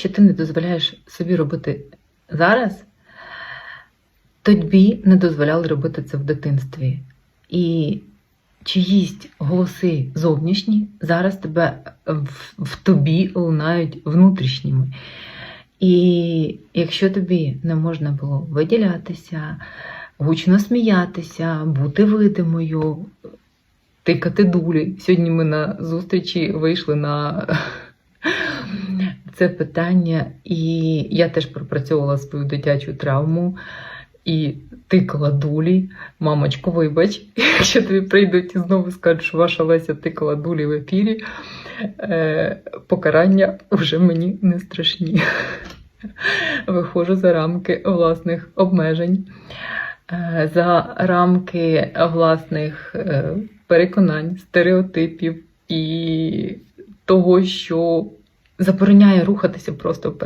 що ти не дозволяєш собі робити зараз, тобі не дозволяли робити це в дитинстві. І чиїсь голоси зовнішні зараз тебе в, в тобі лунають внутрішніми. І якщо тобі не можна було виділятися, гучно сміятися, бути видимою, тикати дулі. Сьогодні ми на зустрічі вийшли на це питання, і я теж пропрацьовувала свою дитячу травму і тикала дулі. Мамочко, вибач, якщо тобі прийдуть і знову скажуть, що ваша Леся тикала дулі в ефірі, е, покарання вже мені не страшні. Виходжу за рамки власних обмежень, е, за рамки власних е, переконань, стереотипів і того, що забороняє рухатися просто вперед.